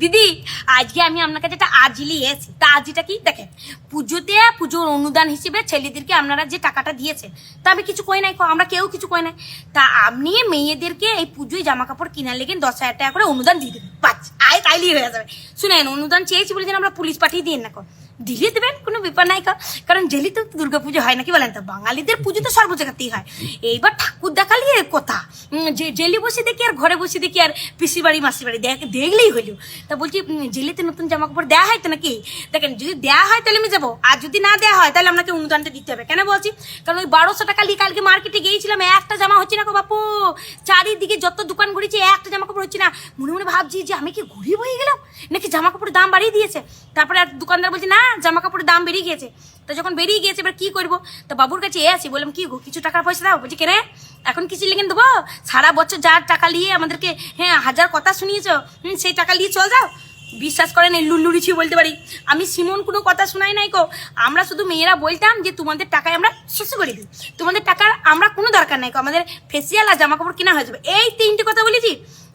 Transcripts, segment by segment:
দিদি, আজকে আমি আপনার কাছে একটা নিয়ে এসেছি। তা আর্জিটা কি? দেখেন, পুজোতে পুজোর অনুদান হিসেবে ছেলেদেরকে আপনারা যে টাকাটা দিয়েছেন, তা আমি কিছু কই নাই আমরা কেউ কিছু কই নাই। তা আপনি মেয়েদেরকে এই পুজোয় জামা কাপড় কিনার লেগে দশ হাজার টাকা করে অনুদান দিয়ে দেবেন। বাচ্চা আয় তাইলেই হয়ে যাবে। শুনেন, অনুদান চেয়েছি বলে যেন আমরা পুলিশ পাঠিয়ে দিন না কো। দিলে দেবেন, কোনো ব্যাপার নাই। কারণ জেলি তো দুর্গা পুজো হয় নাকি বলেন তো? বাঙালিদের পুজো তো সর্ব জায়গাতেই হয়। এইবার ঠাকুর দেখালি কথা। যে জেলি বসে দেখি আর ঘরে বসে দেখি আর পিসি বাড়ি, মাসি বাড়ি দেখ দেখলেই হইল তা বলছি জেলিতে নতুন জামা কাপড় দেওয়া হয় তো নাকি? দেখেন, যদি দেওয়া হয় তাহলে আমি যাব। আর যদি না দেওয়া হয় তাহলে আপনাকে অনুদানটা দিতে হবে। কেন বলছি? কারণ ওই বারোশো টাকা নিয়ে কালকে মার্কেটে গিয়েছিলাম, একটা জামা হচ্ছে না গো বাপু। চারিদিকে যত দোকান ঘুরেছি, একটা জামা কাপড় হচ্ছে না। মনে মনে ভাবছি যে আমি কি গরিব হয়ে গেলাম? নাকি জামা কাপড়ের দাম বাড়িয়ে দিয়েছে? তারপরে এক দোকানদার বলছে, না জামা কাপড়ের দাম বেরিয়ে গিয়েছে। তো যখন বেরিয়ে গিয়েছে, এবার কি করব? তো বাবুর কাছে এ আছি, বললাম, কি গো, কিছু টাকার পয়সা দাও? বলছি কেনে এখন কিছু লেগে দেবো? সারা বছর যার টাকা নিয়ে আমাদেরকে হ্যাঁ হাজার কথা শুনিয়েছ, হুম, সেই টাকা নিয়ে চল যাও। বিশ্বাস করেন এই লুল্লুরিছি বলতে পারি। আমি সিমন কোনো কথা শোনাই নাই কো আমরা শুধু মেয়েরা বলতাম যে, তোমাদের টাকায় আমরা শেষ করে দিই। তোমাদের টাকার আমরা কোনো দরকার নাই কো আমাদের ফেসিয়াল আর জামা কাপড় কেনা হয়ে যাবে। এই তিনটে কথা বলেছি।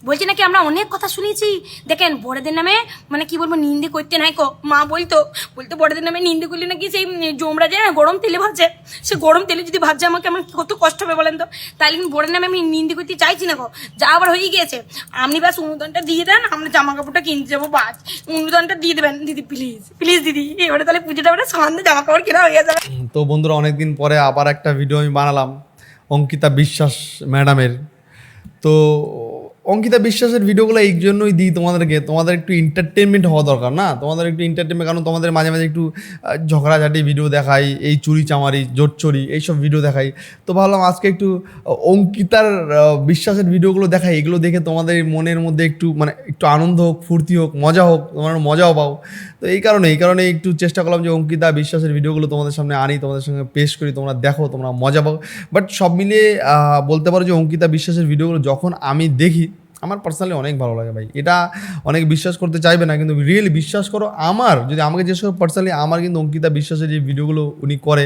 বলছি নাকি আমরা অনেক কথা শুনেছি। দেখেন, বড়দের নামে মানে কি বলব, নিন্দে করতে নাই কো। মা বলতো বলতো বড়দের নামে নিন্দে করলে নাকি সেই জোমরা না গরম তেলে ভাজে। সে গরম তেলে যদি ভাজে, আমাকে আমার কত কষ্ট হবে বলেন তো? তাহলে কিন্তু বড়ের নামে আমি নিন্দে করতে চাইছি না গো যা আবার হয়ে গিয়েছে। আপনি ব্যাস অনুদানটা দিয়ে দেন, আমরা জামা কাপড়টা কিনতে যাব, বাস। অনুদানটা দিয়ে দেবেন। দিদি প্লিজ প্লিজ দিদি, এবারে তাহলে পুজোটা মানে সামনে জামা কাপড় কেনা হয়ে যাবে। তো বন্ধুরা, অনেকদিন পরে আবার একটা ভিডিও আমি বানালাম, অঙ্কিতা বিশ্বাস ম্যাডামের। তো অঙ্কিতা বিশ্বাসের ভিডিওগুলো এই জন্যই দিই তোমাদেরকে। তোমাদের একটু এন্টারটেনমেন্ট হওয়া দরকার না? তোমাদের একটু এন্টারটেনমেন্ট কারণ তোমাদের মাঝে মাঝে একটু ঝগড়াঝাটি ভিডিও দেখাই, এই চুরি চামারি জোট চুরি এইসব ভিডিও দেখাই। তো ভাবলাম আজকে একটু অঙ্কিতার বিশ্বাসের ভিডিওগুলো দেখাই। এগুলো দেখে তোমাদের মনের মধ্যে একটু মানে একটু আনন্দ হোক, ফুর্তি হোক, মজা হোক, তোমরা মজাও পাও। তো এই কারণে এই কারণে একটু চেষ্টা করলাম যে অঙ্কিতা বিশ্বাসের ভিডিওগুলো তোমাদের সামনে আনি, তোমাদের সঙ্গে পেশ করি, তোমরা দেখো, তোমরা মজা পাও। বাট সব মিলিয়ে বলতে পারো যে অঙ্কিতা বিশ্বাসের ভিডিওগুলো যখন আমি দেখি আমার পার্সোনালি অনেক ভালো লাগে ভাই। এটা অনেক বিশ্বাস করতে চাইবে না, কিন্তু রিয়েলি বিশ্বাস করো, আমার, যদি আমাকে করো পার্সোনালি আমার কিন্তু অঙ্কিতা বিশ্বাসের যে ভিডিওগুলো উনি করে,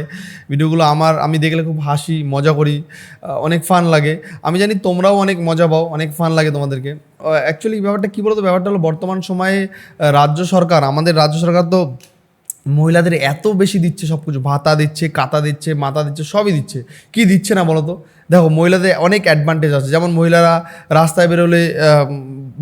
ভিডিওগুলো আমার, আমি দেখলে খুব হাসি, মজা করি অনেক ফান লাগে। আমি জানি তোমরাও অনেক মজা পাও, অনেক ফান লাগে তোমাদেরকে। অ্যাকচুয়ালি ব্যাপারটা কী বলতো? ব্যাপারটা হলো বর্তমান সময়ে রাজ্য সরকার, আমাদের রাজ্য সরকার তো মহিলাদের এত বেশি দিচ্ছে সব কিছু ভাতা দিচ্ছে, কাতা দিচ্ছে মাথা দিচ্ছে, সবই দিচ্ছে। কি দিচ্ছে না বলতো? দেখো, মহিলাদের অনেক অ্যাডভান্টেজ আছে। যেমন মহিলারা রাস্তায় বেরোলে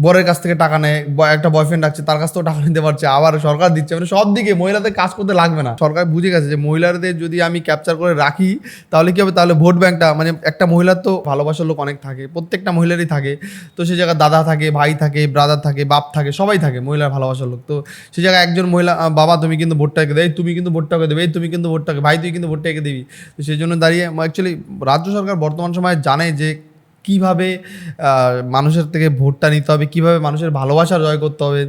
বরের কাছ থেকে টাকা নেয় একটা বয়ফ্রেন্ড রাখছে, তার কাছ থেকেও টাকা নিতে পারছে, আবার সরকার দিচ্ছে। মানে সব দিকে মহিলাদের কাজ করতে লাগবে না। সরকার বুঝে গেছে যে মহিলাদের যদি আমি ক্যাপচার করে রাখি, তাহলে কি হবে? তাহলে ভোট ব্যাংকটা মানে একটা মহিলার তো ভালোবাসার লোক অনেক থাকে, প্রত্যেকটা মহিলারই থাকে। তো সে জায়গায় দাদা থাকে, ভাই থাকে ব্রাদার থাকে, বাপ থাকে, সবাই থাকে মহিলার ভালোবাসার লোক। তো সে জায়গায় একজন মহিলা বাবা, তুমি কিন্তু ভোটটাকে এই তুমি কিন্তু ভোটটাকে দেবে, এই তুমি কিন্তু ভোটটাকে ভাই, তুই কিন্তু ভোটটাকে দিবি। তো সেই জন্য দাঁড়িয়ে অ্যাকচুয়ালি রাজ্য সরকার বর্তমান সময়ে জানে যে কীভাবে মানুষের থেকে ভোটটা নিতে হবে, কীভাবে মানুষের ভালোবাসা জয় করতে হবে,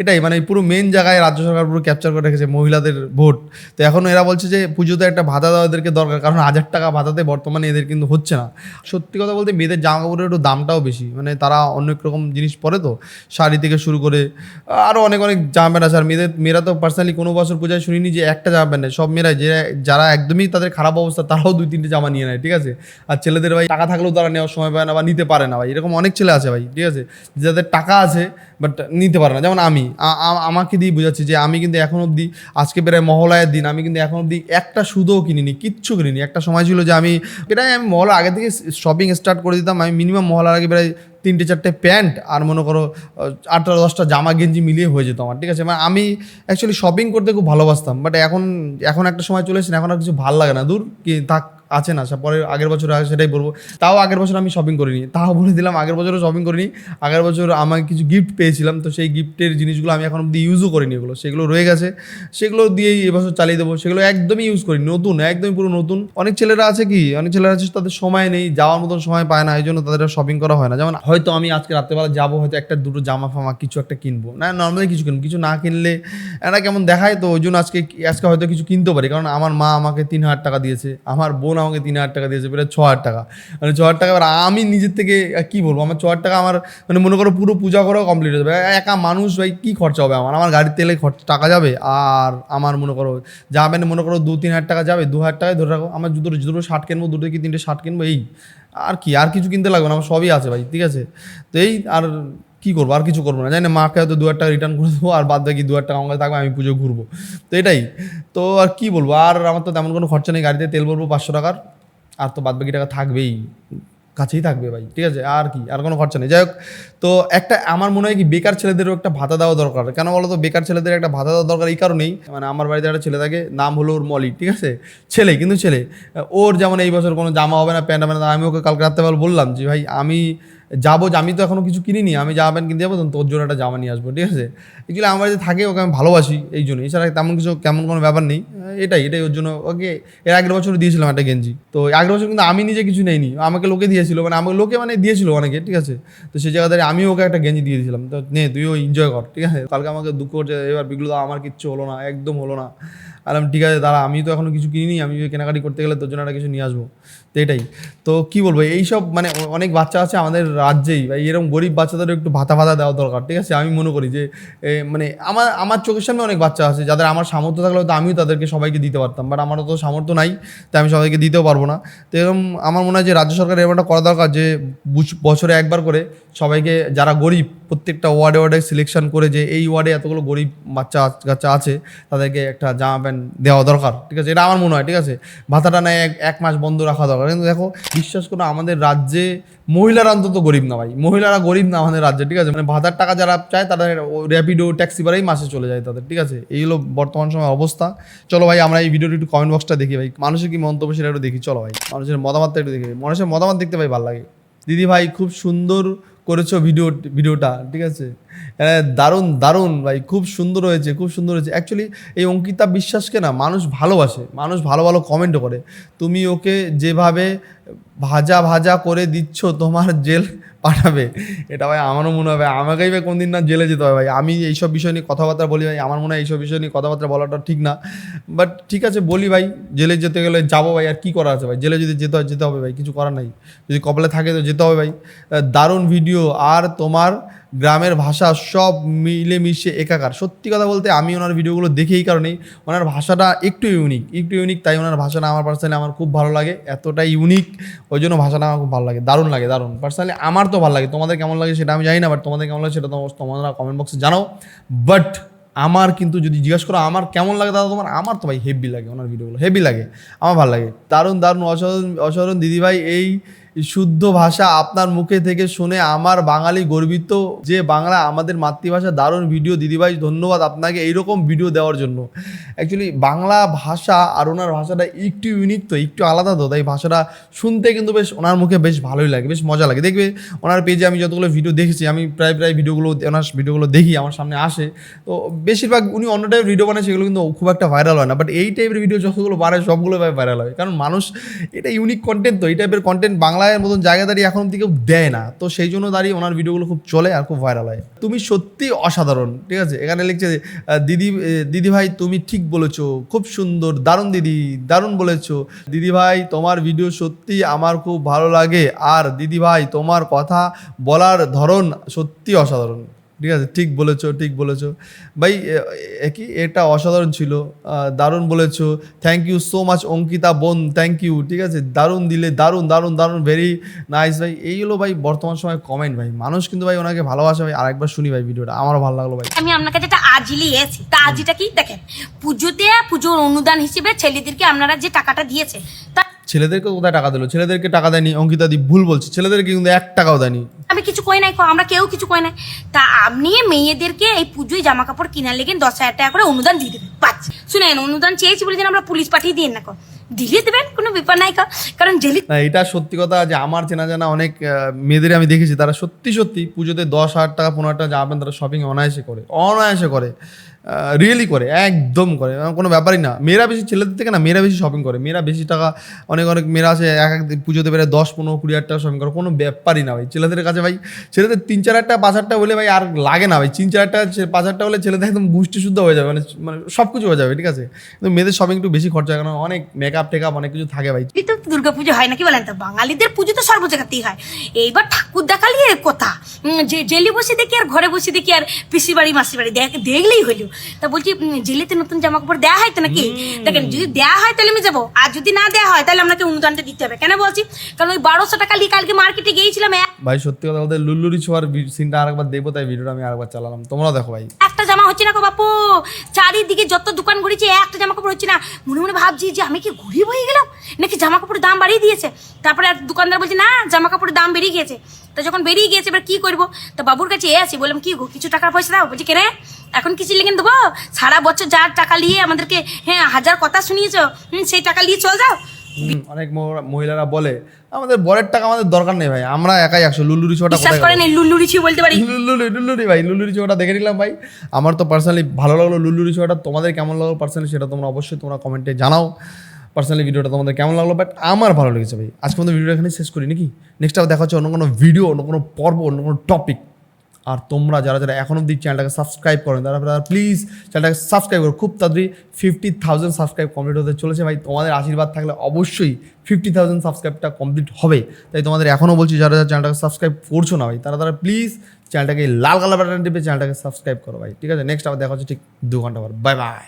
এটাই মানে পুরো মেন জায়গায় রাজ্য সরকার পুরো ক্যাপচার করে রেখেছে মহিলাদের ভোট। তো এখন এরা বলছে যে পুজোতে একটা ভাতা দেওয়া এদেরকে দরকার, কারণ হাজার টাকা ভাতাতে বর্তমানে এদের কিন্তু হচ্ছে না। সত্যি কথা বলতে মেয়েদের জামা কাপড়ের একটু দামটাও বেশি মানে তারা অনেক রকম জিনিস পরে তো, শাড়ি থেকে শুরু করে আরও অনেক অনেক জামা প্যান্ট আছে। আর মেয়েদের, মেয়েরা তো পার্সোনালি কোনো বছর পূজায় শুনিনি যে একটা জামা প্যান্ট সব মেয়েরাই, যে যারা একদমই তাদের খারাপ অবস্থা তারাও দুই তিনটে জামা নিয়ে নেয়, ঠিক আছে? আর ছেলেদের ভাই টাকা থাকলেও তারা নেওয়ার সময় পায় না বা নিতে পারে না ভাই। এরকম অনেক ছেলে আছে ভাই, ঠিক আছে? যাদের টাকা আছে বাট নিতে পারে না। যেমন আমি আমাকে দিয়ে বোঝাচ্ছি যে আমি কিন্তু এখন অবধি, আজকে প্রায় মহলায়ের দিন, আমি কিন্তু এখন অবধি একটা সুদও কিনিনি, কিচ্ছু কিনিনি। একটা সময় ছিল যে আমি, প্রায় আমি মহলার আগে থেকে শপিং স্টার্ট করে দিতাম। আমি মিনিমাম মহলার আগে প্রায় তিনটে, চারটে প্যান্ট আর মনে করো আটটা, দশটা জামা, গেঞ্জি মিলিয়ে হয়ে যেত আমার, ঠিক আছে? মানে আমি অ্যাকচুয়ালি শপিং করতে খুব ভালোবাসতাম বাট এখন এখন একটা সময় চলে এসেছে, এখন আর কিছু ভালো লাগে না। দূর কি, থাক। আছে না পরে আগের বছর আগে সেটাই বলব। তাও আগের বছর আমি শপিং করিনি। তাও বলে দিলাম আগের বছরও শপিং করিনি। আগের বছর আমাকে কিছু গিফট পেয়েছিলাম, তো সেই গিফটের জিনিসগুলো আমি এখন অব্দি ইউজও করিনি এগুলো। সেগুলো রয়ে গেছে। সেগুলো দিয়েই এবছর চালিয়ে দেবো। সেগুলো একদমই ইউজ করি নতুন, একদমই পুরো নতুন। অনেক ছেলেরা আছে কি, অনেক ছেলেরা আছে তাদের সময় নেই, যাওয়ার মতন সময় পায় না, এই জন্য তাদের শপিং করা হয় না। যেমন হয়তো আমি আজকে রাত্রেবেলা যাব, হয়তো একটা দুটো জামা ফামা কিছু একটা কিনবো। না নর্মালি কিছু কিনবো, কিছু না কিনলে এটা কেমন দেখায় তো, ওই জন্য আজকে আজকে হয়তো কিছু কিনতে পারি। কারণ আমার মা আমাকে তিন হাজার টাকা দিয়েছে, আমার বোন আমাকে তিন হাজার টাকা দিয়েছে প্রায় ছ হাজার টাকা। মানে ছ হাজার টাকা, এবার আমি নিজের থেকে কী বলব? আমার ছ হাজার টাকা আমার মানে মনে করো পুরো পূজা করেও কমপ্লিট হয়ে যাবে। একা মানুষ, ভাই, কী খরচা হবে আমার? আমার গাড়ির তেলে খরচ, টাকা যাবে? আর আমার মনে করো, যা প্যান্ট মনে করো দু, তিন হাজার টাকা যাবে, দু হাজার টাকায় ধরে রাখো, আমার দুটো দুটো শার্ট কিনবো, দুটো কি তিনটে শার্ট কিনবো? এই, আর কি, আর কিছু কিনতে লাগবে না, আমার সবই আছে ভাই, ঠিক আছে? তো এই, আর কী করব? আর কিছু করব না। জানি মাকে হয়তো দু হাজার টাকা রিটার্ন করে দেবো, আর বাদ বাকি দু হাজার টাকা থাকবে, আমি পুজো ঘুরবো। তো এটাই। তো আর কি বলব? আর আমার তো তেমন কোনো খরচা নেই, গাড়িতে তেল ভরবো পাঁচশো টাকার। আর তো বাদ বাকি টাকা থাকবেই। কাছেই থাকবে ভাই, ঠিক আছে? আর কি? আর কোনো খরচা নেই। যাই হোক, তো একটা আমার মনে হয় কি, বেকার ছেলেদেরও একটা ভাতা দেওয়া দরকার। কেন বলো তো? বেকার ছেলেদের একটা ভাতা দেওয়া দরকার এই কারণেই। মানে আমার বাড়িতে একটা ছেলে থাকে, নাম হলো ওর মলি, ঠিক আছে? ছেলে, কিন্তু ছেলে। ওর যেমন এই বছর কোনো জামা হবে না, প্যান্ট হবে না আমি ওকে কালকে রাত্রেবেলা বললাম যে, ভাই, আমি যাব যে, আমি তো এখনও কিছু কিনিনি, আমি জামা প্যান্ট কিনতে যাব, তখন তোর জন্য একটা জামা নিয়ে আসব, ঠিক আছে? অ্যাকচুয়ালি আমার বাড়িতে থাকে, ওকে আমি ভালোবাসি, এই জন্য এছাড়া তেমন কিছু কেমন কোনো ব্যাপার নেই। এটাই এটাই ওর জন্য। ওকে, এর আগের বছর দিয়েছিলাম একটা গেঞ্জি। তো আগের বছর কিন্তু আমি নিজে কিছু নেইনি। আমাকে লোকে দিয়েছিল মানে আমাকে লোকে মানে দিয়েছিল অনেকে, ঠিক আছে? তো সেই জায়গা থেকে আমি ওকে একটা গেঞ্জি দিয়ে দিয়েছিলাম। তো নে, তুইও এনজয় কর, ঠিক আছে? কালকে আমাকে দুঃখ করছে, এবার বিগুলো আমার কিচ্ছু হলো না, একদম হলো না। আলাম ঠিক আছে, দাঁড়া আমি তো এখনও কিছু কিনিনি, আমি কেনাকাটি করতে গেলে তোর জন্য একটা কিছু নিয়ে আসব। তো এটাই। তো কী বলব এইসব মানে অনেক বাচ্চা আছে আমাদের রাজ্যেই, বা এরকম গরিব বাচ্চাদের একটু ভাতা ভাতা দেওয়া দরকার, ঠিক আছে? আমি মনে করি যে মানে আমার আমার চোখের সামনে অনেক বাচ্চা আছে, যাদের আমার সামর্থ্য থাকলে হয়তো আমিও তাদেরকে সবাইকে দিতে পারতাম বাট আমারও তো সামর্থ্য নাই, তাই আমি সবাইকে দিতেও পারব না। তো এরকম আমার মনে হয় যে রাজ্য সরকারের একটা করা দরকার যে বছরে একবার করে সবাইকে, যারা গরিব প্রত্যেকটা ওয়ার্ডে ওয়ার্ডে সিলেকশন করে যে এই ওয়ার্ডে এতগুলো গরিব বাচ্চা কাচ্চা আছে, তাদেরকে একটা জামা প্যান্ট দেওয়া দরকার, ঠিক আছে? এটা আমার মনে হয়, ঠিক আছে? ভাতাটা নেয় এক এক মাস বন্ধ রাখা দরকার। কিন্তু দেখো, বিশ্বাস করো, আমাদের রাজ্যে মহিলারা অন্তত গরিব না ভাই। মহিলারা গরিব না আমাদের রাজ্যে, ঠিক আছে? মানে ভাতার টাকা যারা চায় তারা র্যাপিডো ট্যাক্সি ভাড়াই মাসে চলে যায় তাদের, ঠিক আছে? এই হলো বর্তমান সময় অবস্থা। চলো ভাই, আমরা এই ভিডিওটি একটু কমেন্ট বক্সটা দেখি ভাই। মানুষের কি মন্তব্য সেটা একটু দেখি, চলো ভাই। মানুষের মতামতটা একটু দেখি। মানুষের মতামত দেখতে ভাই ভালো লাগে। দিদি ভাই, খুব সুন্দর করেছ ভিডিও ভিডিওটা ঠিক আছে? দারুণ দারুণ, ভাই, খুব সুন্দর হয়েছে, খুব সুন্দর হয়েছে। অ্যাকচুয়ালি এই অঙ্কিতা বিশ্বাসকে না মানুষ ভালোবাসে, মানুষ ভালো ভালো কমেন্টও করে। তুমি ওকে যেভাবে ভাজা ভাজা করে দিচ্ছ, তোমার জেল পাঠাবে। এটা ভাই আমারও মনে হবে আমাকেই ভাই কোনদিন না জেলে যেতে হবে, ভাই। আমি এইসব বিষয় নিয়ে কথাবার্তা বলি, ভাই, আমার মনে হয় এইসব বিষয় নিয়ে কথাবার্তা বলাটা ঠিক না। বাট ঠিক আছে, বলি ভাই, জেলে যেতে গেলে যাব ভাই, আর কি করা আছে ভাই? জেলে যদি যেতে হয়, যেতে হবে ভাই, কিছু করার নাই। যদি কপালে থাকে তো যেতে হবে ভাই। দারুণ ভিডিও আর তোমার গ্রামের ভাষা সব মিলেমিশে একাকার। সত্যি কথা বলতে আমি ওনার ভিডিওগুলো দেখি এই কারণেই ওনার ভাষাটা একটু ইউনিক একটু ইউনিক তাই ওনার ভাষাটা আমার পার্সোনালি আমার খুব ভালো লাগে, এতটাই ইউনিক ওই জন্য ভাষাটা আমার খুব ভালো লাগে, দারুণ লাগে, দারুণ। পার্সোনালি আমার তো ভালো লাগে, তোমাদের কেমন লাগে সেটা আমি জানি না বাট তোমাদের কেমন লাগে সেটা তোমরা- কমেন্ট বক্সে জানাও। বাট আমার কিন্তু যদি জিজ্ঞাসা করো, আমার কেমন লাগে দাদা তোমার? আমার তো ভাই হেভি লাগে ওনার ভিডিওগুলো হেভি লাগে, আমার ভালো লাগে। দারুণ দারুণ, অসাধারণ অসাধারণ দিদিভাই এই শুদ্ধ ভাষা আপনার মুখে থেকে শুনে আমার বাঙালি গর্বিত যে বাংলা আমাদের মাতৃভাষা দারুণ ভিডিও। দিদিভাই, ধন্যবাদ আপনাকে এইরকম ভিডিও দেওয়ার জন্য। অ্যাকচুয়ালি বাংলা ভাষা আর ওনার ভাষাটা একটু ইউনিক তো, একটু আলাদা তো, তাই ভাষাটা শুনতে কিন্তু বেশ ওনার মুখে বেশ ভালোই লাগে, বেশ মজা লাগে। দেখবে ওনার পেজে আমি যতগুলো ভিডিও দেখেছি, আমি প্রায় প্রায় ভিডিওগুলো ওনার ভিডিওগুলো দেখি, আমার সামনে আসে। তো বেশিরভাগ উনি অন্য টাইপের ভিডিও বানায়, সেগুলো কিন্তু খুব একটা ভাইরাল হয় না। বাট এই টাইপের ভিডিও যতগুলো বানায়, সবগুলো ভাইরাল হয়। কারণ মানুষ এটা ইউনিক কন্টেন্ট তো, এই টাইপের কন্টেন্ট বাংলার মতন জায়গা দাঁড়িয়ে এখন কেউ দেয় না। তো সেই জন্য দাঁড়িয়ে ওনার ভিডিওগুলো খুব চলে আর খুব ভাইরাল হয়। তুমি সত্যি অসাধারণ, ঠিক আছে? এখানে লিখছে দিদি দিদি ভাই তুমি ঠিক বলেছ, খুব সুন্দর, দারুণ দিদি, দারুণ বলেছ। দিদি ভাই তোমার ভিডিও সত্যি আমার খুব ভালো লাগে। আর দিদি ভাই তোমার কথা বলার ধরন সত্যি অসাধারণ। ঠিক আছে, ঠিক বলেছ ঠিক বলেছ। ভাই, এ- এ- কি এটা অসাধারণ ছিল। দারুণ বলেছ। Thank you so much Ankita বোন থ্যাংক ইউ ঠিক আছে? দারুণ দিলে, দারুণ দারুণ দারুণ ভেরি নাইস ভাই। এই হলো ভাই বর্তমান সময় কমেন্ট ভাই। মানুষ কিন্তু ভাই ওনাকে ভালোবাসে, ভাই। আরেকবার শুনি ভাই ভিডিওটা। আমারও ভালো লাগল ভাই। আমি আপনার কাছে একটা আজিলি এসেছি। তা আজিটা কি? দেখেন, পুজোতে পুজোর অনুদান হিসেবে ছেলেদেরকে আপনারা যে টাকাটা দিয়েছে, তা ছেলেদেরকে কোথায় টাকা দিলো? ছেলেদেরকে টাকা দেয়নি অঙ্কিতা দি ভুল বলছে। ছেলেদেরকে কিন্তু এক টাকাও দেয়নি। আমি কিছু কই নাই আমরা কেউ কিছু কই নাই। তা আপনি মেয়েদেরকে এই পুজোয় জামা কাপড় কিনার লেগে দশ হাজার টাকা করে অনুদান দিয়ে দেবেন বাস। শুনেন অনুদান চেয়েছি বলে যেন আমরা পুলিশ পাঠিয়ে দিন না কো। দিলে দেবেন কোনো ব্যাপার নাই কারণ জেলি না এটা সত্যি কথা যে আমার চেনা জানা অনেক মেয়েদের আমি দেখেছি তারা সত্যি সত্যি পুজোতে দশ হাজার টাকা পনেরো হাজার টাকা জামা প্যান্ট তারা শপিং অনায়াসে করে অনায়াসে করে। রিয়েলি করে, একদম করে। কোনো ব্যাপারই না। মেয়েরা বেশি, ছেলেদের থেকে না মেয়েরা বেশি শপিং করে। মেয়েরা বেশি টাকা, অনেক অনেক মেয়েরা আছে এক এক পুজোতে বেড়ে দশ, পনেরো, কুড়ি হাজার টাকা শপিং করে। কোনো ব্যাপারই না ভাই। ছেলেদের কাছে ভাই, ছেলেদের তিন, চার হাজার টাকা, পাঁচ হাজার হলে ভাই আর লাগে না ভাই। তিন, চার হাজার টাকা, পাঁচ হাজার হলে ছেলেদের একদম গোষ্ঠী শুদ্ধ হয়ে যাবে। মানে মানে সব কিছু হয়ে যাবে, ঠিক আছে? কিন্তু মেয়েদের শপিং একটু বেশি খরচা কারণ অনেক মেকআপ টেকআপ, অনেক কিছু থাকে ভাই। তো দুর্গা পুজো হয় নাকি বলেন তো? বাঙালিদের পুজো তো সর্ব জায়গাতেই হয়। এইবার ঠাকুর দেখালি কথা। যে জেলে বসে দেখি আর ঘরে বসে দেখি আর পিসি বাড়ি মাসি বাড়ি দেখলেই হইল তা বলছি জেলেতে নতুন জামা কাপড় দেওয়া হয় তো নাকি? দেখেন যদি দেওয়া হয় তাহলে আমি যাব। আর যদি না দেওয়া হয় তাহলে আপনাকে অনুদানটা দিতে হবে। কেন বলছি? কারণ ওই বারোশো টাকা নিয়ে কালকে মার্কেটে গিয়েছিলাম ভাই সত্যি কথা বলতে লুল্লুরি ছোঁয়ার সিনটা আরেকবার দেখব তাই ভিডিওটা আমি আরেকবার চালালাম। তোমরাও দেখো ভাই। একটা জামা হচ্ছে না গো বাপু। চারিদিকে যত দোকান ঘুরেছি একটা জামা কাপড় হচ্ছে না। মনে মনে ভাবছি যে আমি কি গরিব হয়ে গেলাম? নাকি জামা কাপড়ের দাম বাড়িয়ে দিয়েছে? তারপরে এক দোকানদার বলছে না জামা কাপড়ের দাম বেড়ে গিয়েছে। তা যখন বেরিয়ে গিয়েছে এবার কি করব? তা বাবুর কাছে এ আছি বললাম কি গো কিছু টাকার পয়সা দাও? বলছি কেনে এখন কিছু লেগে দেবো? সারা বছর যার টাকা নিয়ে আমাদেরকে হ্যাঁ হাজার কথা শুনিয়েছো হুম, সেই টাকা নিয়ে চল যাও। অনেক মহিলারা বলে আমাদের বরের টাকা আমাদের দরকার নেই ভাই আমরা একাই একশো লুল্লুরি ছোঁয়াটা বিশ্বাস করেন এই লুল্লুরিছি বলতে পারি। লুল্লুরি লুল্লুরি ভাই লুল্লুরি ছোঁয়াটা দেখে নিলাম ভাই। আমার তো পার্সোনালি ভালো লাগল লুল্লুরি ছোঁয়াটা তোমাদের কেমন লাগল পার্সোনালি সেটা তোমরা অবশ্যই তোমরা কমেন্টে জানাও। পার্সোনালি ভিডিওটা তোমাদের কেমন লাগল? বাট আমার ভালো লেগেছে ভাই। আজকে আমাদের ভিডিওটা এখানে শেষ করি, নাকি? নেক্সট আবার দেখা হচ্ছে অন্য কোনো ভিডিও অন্য কোনো পর্ব, অন্য কোনো টপিক আর তোমরা যারা যারা এখন অব্দি চ্যানেলটাকে সাবস্ক্রাইব করেন, তারা তারা প্লিজ চ্যানেলটাকে সাবস্ক্রাইব করো। খুব তাড়াতাড়ি ফিফটি থাউজেন্ড সাবস্ক্রাইব কমপ্লিট হতে চলেছে ভাই। তোমাদের আশীর্বাদ থাকলে অবশ্যই ফিফটি থাউজেন্ড সাবস্ক্রাইবটা কমপ্লিট হবে। তাই তোমাদের এখনও বলছি, যারা যারা চ্যানেলটাকে সাবস্ক্রাইব করছ না ভাই, তারা তারা প্লিজ চ্যানেলটাকে লাল কালার বাটন টিপে চ্যানেলটাকে সাবস্ক্রাইব করো ভাই। ঠিক আছে? নেক্সট আবার দেখা হচ্ছে ঠিক দু ঘণ্টা পর। Bye bye